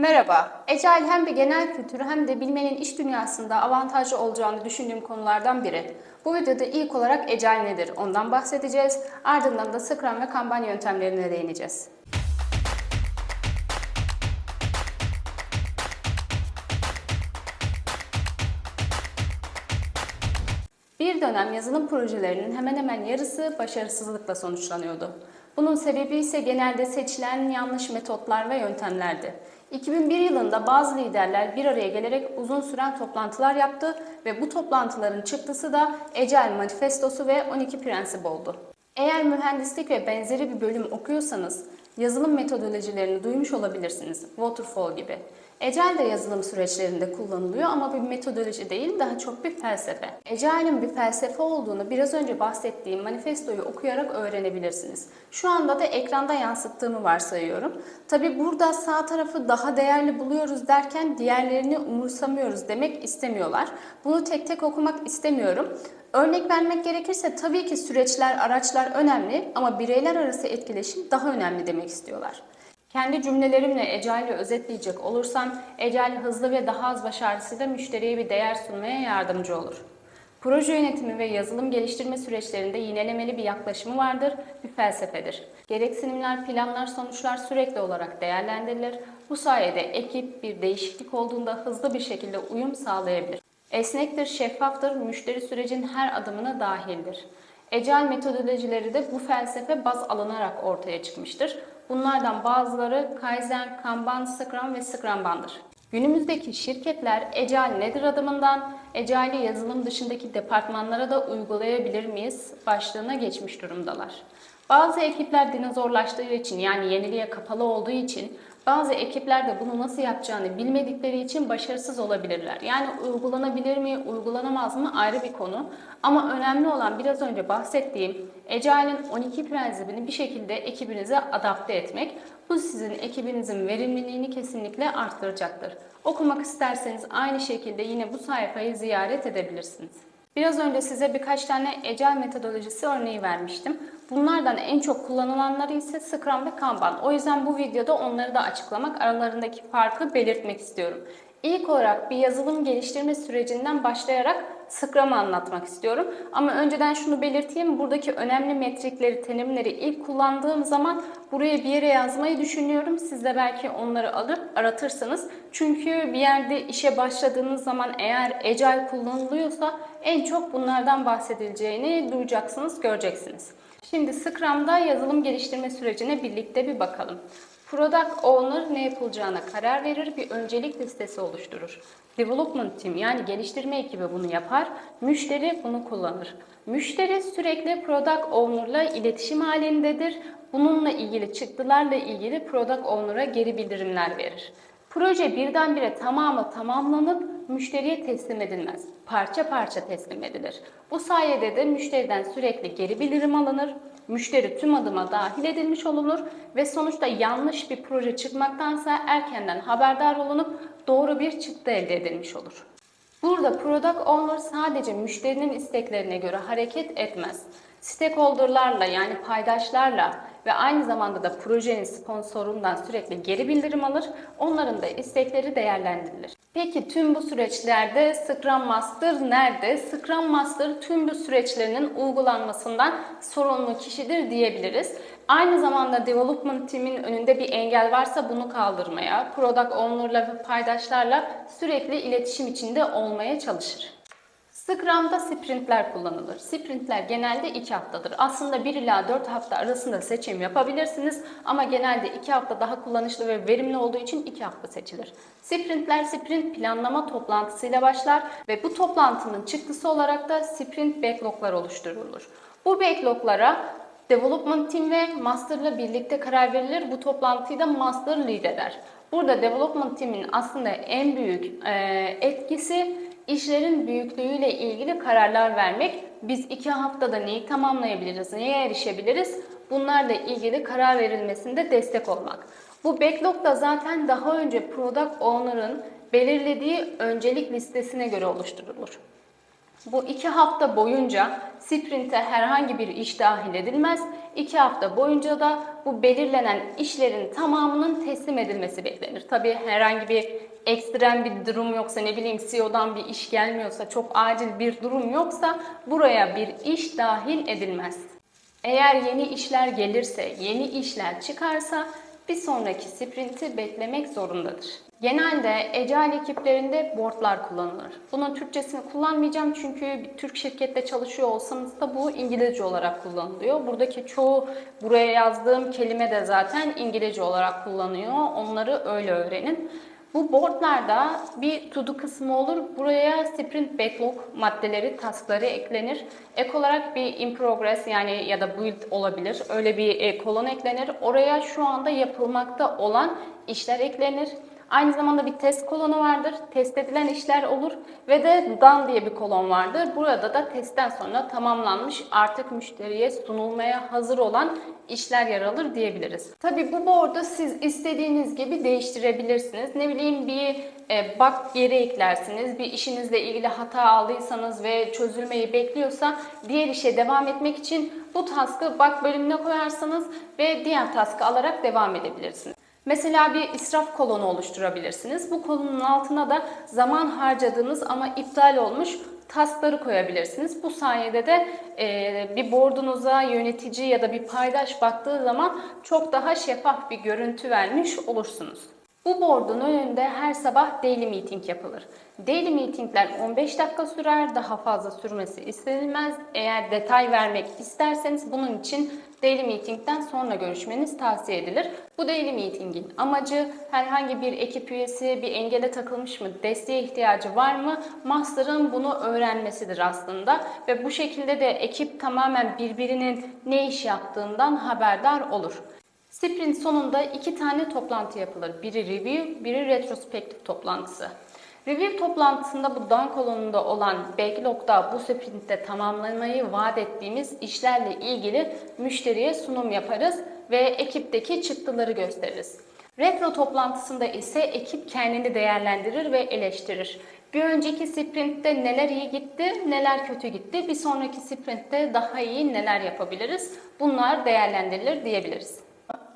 Merhaba. Agile hem bir genel kültürü hem de bilmenin iş dünyasında avantajlı olacağını düşündüğüm konulardan biri. Bu videoda ilk olarak Agile nedir ondan bahsedeceğiz. Ardından da Scrum ve Kanban yöntemlerine değineceğiz. Bir dönem yazılım projelerinin hemen hemen yarısı başarısızlıkla sonuçlanıyordu. Bunun sebebi ise genelde seçilen yanlış metotlar ve yöntemlerdi. 2001 yılında bazı liderler bir araya gelerek uzun süren toplantılar yaptı ve bu toplantıların çıktısı da Agile Manifestosu ve 12 prensip oldu. Eğer mühendislik ve benzeri bir bölüm okuyorsanız yazılım metodolojilerini duymuş olabilirsiniz. Waterfall gibi. Agile de yazılım süreçlerinde kullanılıyor ama bir metodoloji değil, daha çok bir felsefe. Agile'in bir felsefe olduğunu biraz önce bahsettiğim manifestoyu okuyarak öğrenebilirsiniz. Şu anda da ekranda yansıttığımı varsayıyorum. Tabi burada sağ tarafı daha değerli buluyoruz derken diğerlerini umursamıyoruz demek istemiyorlar. Bunu tek tek okumak istemiyorum. Örnek vermek gerekirse tabii ki süreçler, araçlar önemli ama bireyler arası etkileşim daha önemli demek istiyorlar. Kendi cümlelerimle Agile'i özetleyecek olursam, Agile hızlı ve daha az baş ağrısıyla müşteriye bir değer sunmaya yardımcı olur. Proje yönetimi ve yazılım geliştirme süreçlerinde yinelemeli bir yaklaşımı vardır, bir felsefedir. Gereksinimler, planlar, sonuçlar sürekli olarak değerlendirilir. Bu sayede ekip bir değişiklik olduğunda hızlı bir şekilde uyum sağlayabilir. Esnektir, şeffaftır, müşteri sürecin her adımına dahildir. Agile metodolojileri de bu felsefe baz alınarak ortaya çıkmıştır. Bunlardan bazıları Kaizen, Kanban, Scrum ve Scrumban'dır. Günümüzdeki şirketler Agile nedir adımından Agile'i yazılım dışındaki departmanlara da uygulayabilir miyiz başlığına geçmiş durumdalar. Bazı ekipler dinozorlaştığı için yani yeniliğe kapalı olduğu için bazı ekipler de bunu nasıl yapacağını bilmedikleri için başarısız olabilirler. Yani uygulanabilir mi, uygulanamaz mı ayrı bir konu. Ama önemli olan biraz önce bahsettiğim Agile'in 12 prensibini bir şekilde ekibinize adapte etmek. Bu sizin ekibinizin verimliliğini kesinlikle arttıracaktır. Okumak isterseniz aynı şekilde yine bu sayfayı ziyaret edebilirsiniz. Biraz önce size birkaç tane Agile metodolojisi örneği vermiştim. Bunlardan en çok kullanılanları ise Scrum ve Kanban. O yüzden bu videoda onları da açıklamak, aralarındaki farkı belirtmek istiyorum. İlk olarak bir yazılım geliştirme sürecinden başlayarak Scrum'ı anlatmak istiyorum. Ama önceden şunu belirteyim. Buradaki önemli metrikleri, terimleri ilk kullandığım zaman buraya bir yere yazmayı düşünüyorum. Siz de belki onları alıp aratırsınız. Çünkü bir yerde işe başladığınız zaman eğer Agile kullanılıyorsa en çok bunlardan bahsedileceğini duyacaksınız, göreceksiniz. Şimdi Scrum'da yazılım geliştirme sürecine birlikte bir bakalım. Product Owner ne yapılacağına karar verir, bir öncelik listesi oluşturur. Development Team yani geliştirme ekibi bunu yapar, müşteri bunu kullanır. Müşteri sürekli Product Owner'la iletişim halindedir. Bununla ilgili çıktılarla ilgili Product Owner'a geri bildirimler verir. Proje birdenbire tamamı tamamlanıp müşteriye teslim edilmez. Parça parça teslim edilir. Bu sayede de müşteriden sürekli geri bildirim alınır. Müşteri tüm adıma dahil edilmiş olunur ve sonuçta yanlış bir proje çıkmaktansa erkenden haberdar olunup doğru bir çıktı elde edilmiş olur. Burada Product Owner sadece müşterinin isteklerine göre hareket etmez. Stakeholder'larla yani paydaşlarla ve aynı zamanda da projenin sponsorundan sürekli geri bildirim alır. Onların da istekleri değerlendirilir. Peki tüm bu süreçlerde Scrum Master nerede? Scrum Master tüm bu süreçlerinin uygulanmasından sorumlu kişidir diyebiliriz. Aynı zamanda development team'in önünde bir engel varsa bunu kaldırmaya, product owner'la ve paydaşlarla sürekli iletişim içinde olmaya çalışır. Scrum'da sprintler kullanılır. Sprintler genelde 2 haftadır. Aslında 1 ila 4 hafta arasında seçim yapabilirsiniz ama genelde 2 hafta daha kullanışlı ve verimli olduğu için 2 hafta seçilir. Sprintler sprint planlama toplantısıyla başlar ve bu toplantının çıktısı olarak da sprint backloglar oluşturulur. Bu backloglara Development Team ve Master'la birlikte karar verilir. Bu toplantıyı da Master lead eder. Burada Development Team'in aslında en büyük etkisi işlerin büyüklüğüyle ilgili kararlar vermek. Biz iki haftada neyi tamamlayabiliriz, neye erişebiliriz? Bunlarla ilgili karar verilmesinde destek olmak. Bu backlog da zaten daha önce Product Owner'ın belirlediği öncelik listesine göre oluşturulur. Bu iki hafta boyunca sprinte herhangi bir iş dahil edilmez. İki hafta boyunca da bu belirlenen işlerin tamamının teslim edilmesi beklenir. Tabii herhangi bir ekstrem bir durum yoksa ne bileyim CEO'dan bir iş gelmiyorsa çok acil bir durum yoksa buraya bir iş dahil edilmez. Eğer yeni işler gelirse, yeni işler çıkarsa bir sonraki sprinti beklemek zorundadır. Genelde Agile ekiplerinde boardlar kullanılır. Bunun Türkçesini kullanmayacağım çünkü bir Türk şirkette çalışıyor olsanız da bu İngilizce olarak kullanılıyor. Buradaki çoğu buraya yazdığım kelime de zaten İngilizce olarak kullanıyor. Onları öyle öğrenin. Bu boardlarda bir to do kısmı olur. Buraya sprint backlog maddeleri, taskları eklenir. Ek olarak bir in progress yani ya da build olabilir. Öyle bir e, kolon eklenir. Oraya şu anda yapılmakta olan işler eklenir. Aynı zamanda bir test kolonu vardır. Test edilen işler olur ve de done diye bir kolon vardır. Burada da testten sonra tamamlanmış artık müşteriye sunulmaya hazır olan işler yer alır diyebiliriz. Tabii bu board'u siz istediğiniz gibi değiştirebilirsiniz. Ne bileyim bir e, bug geri eklersiniz. Bir işinizle ilgili hata aldıysanız ve çözülmeyi bekliyorsa diğer işe devam etmek için bu task'ı bug bölümüne koyarsanız ve diğer task'ı alarak devam edebilirsiniz. Mesela bir israf kolonu oluşturabilirsiniz. Bu kolonun altına da zaman harcadığınız ama iptal olmuş taskları koyabilirsiniz. Bu sayede de e, bir boardunuza yönetici ya da bir paydaş baktığı zaman çok daha şeffaf bir görüntü vermiş olursunuz. Bu board'un önünde her sabah daily meeting yapılır. Daily meetingler 15 dakika sürer, daha fazla sürmesi istenilmez. Eğer detay vermek isterseniz bunun için daily meetingden sonra görüşmeniz tavsiye edilir. Bu daily meetingin amacı herhangi bir ekip üyesi bir engele takılmış mı, desteğe ihtiyacı var mı, master'ın bunu öğrenmesidir aslında. Ve bu şekilde de ekip tamamen birbirinin ne iş yaptığından haberdar olur. Sprint sonunda iki tane toplantı yapılır. Biri review, biri retrospektif toplantısı. Review toplantısında bu done kolonunda olan backlog'da bu sprintte tamamlamayı vaat ettiğimiz işlerle ilgili müşteriye sunum yaparız ve ekipteki çıktıları gösteririz. Retro toplantısında ise ekip kendini değerlendirir ve eleştirir. Bir önceki sprintte neler iyi gitti, neler kötü gitti, bir sonraki sprintte daha iyi neler yapabiliriz bunlar değerlendirilir diyebiliriz.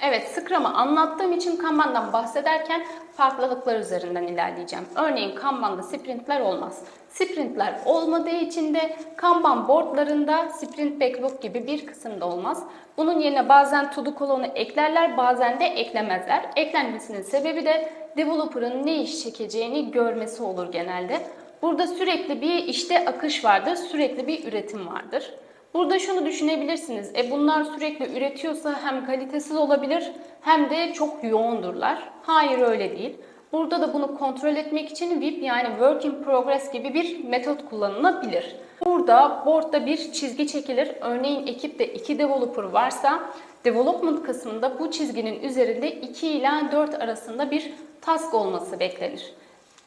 Evet, Scrum'ı anlattığım için Kanban'dan bahsederken farklılıklar üzerinden ilerleyeceğim. Örneğin Kanban'da sprintler olmaz. Sprintler olmadığı için de Kanban boardlarında sprint backlog gibi bir kısımda olmaz. Bunun yerine bazen to do kolonu eklerler, bazen de eklemezler. Eklenmesinin sebebi de developer'ın ne iş çekeceğini görmesi olur genelde. Burada sürekli bir işte akış vardır, sürekli bir üretim vardır. Burada şunu düşünebilirsiniz. E bunlar sürekli üretiyorsa hem kalitesiz olabilir hem de çok yoğundurlar. Hayır öyle değil. Burada da bunu kontrol etmek için VIP yani Work in Progress gibi bir metot kullanılabilir. Burada boardda bir çizgi çekilir. Örneğin ekipte iki developer varsa development kısmında bu çizginin üzerinde 2 ila 4 arasında bir task olması beklenir.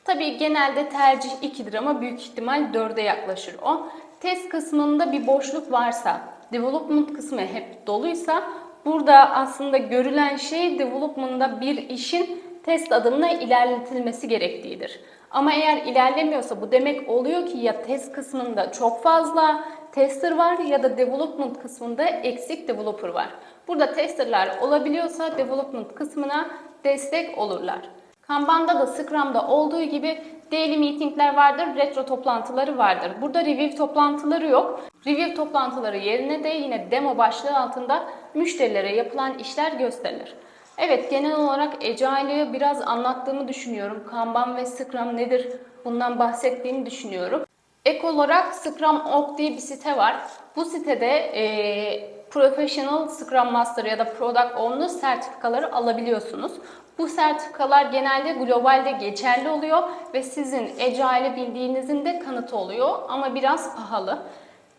Tabii genelde tercih 2'dir ama büyük ihtimal 4'e yaklaşır o. Test kısmında bir boşluk varsa, development kısmı hep doluysa burada aslında görülen şey development'da bir işin test adımına ilerletilmesi gerektiğidir. Ama eğer ilerlemiyorsa bu demek oluyor ki ya test kısmında çok fazla tester var ya da development kısmında eksik developer var. Burada testerlar olabiliyorsa development kısmına destek olurlar. Kanban'da da Scrum'da olduğu gibi daily meetingler vardır, retro toplantıları vardır. Burada review toplantıları yok. Review toplantıları yerine de yine demo başlığı altında müşterilere yapılan işler gösterilir. Evet genel olarak Agile'ı biraz anlattığımı düşünüyorum. Kanban ve Scrum nedir bundan bahsettiğimi düşünüyorum. Ek olarak Scrum.org diye bir site var. Bu sitede e, Professional Scrum Master ya da Product Owner sertifikaları alabiliyorsunuz. Bu sertifikalar genelde globalde geçerli oluyor ve sizin Agile'i bildiğinizin de kanıtı oluyor ama biraz pahalı.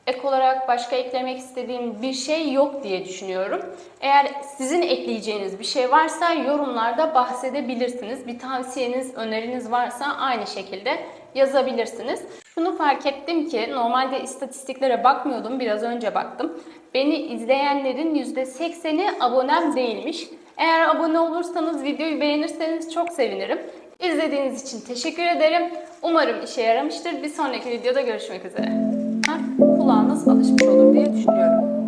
Ek olarak başka eklemek istediğim bir şey yok diye düşünüyorum. Eğer sizin ekleyeceğiniz bir şey varsa yorumlarda bahsedebilirsiniz. Bir tavsiyeniz, öneriniz varsa aynı şekilde yazabilirsiniz. Şunu fark ettim ki normalde istatistiklere bakmıyordum, biraz önce baktım. Beni izleyenlerin %80'i abonem değilmiş. Eğer abone olursanız, videoyu beğenirseniz çok sevinirim. İzlediğiniz için teşekkür ederim. Umarım işe yaramıştır. Bir sonraki videoda görüşmek üzere. Kulağınız alışmış olur diye düşünüyorum.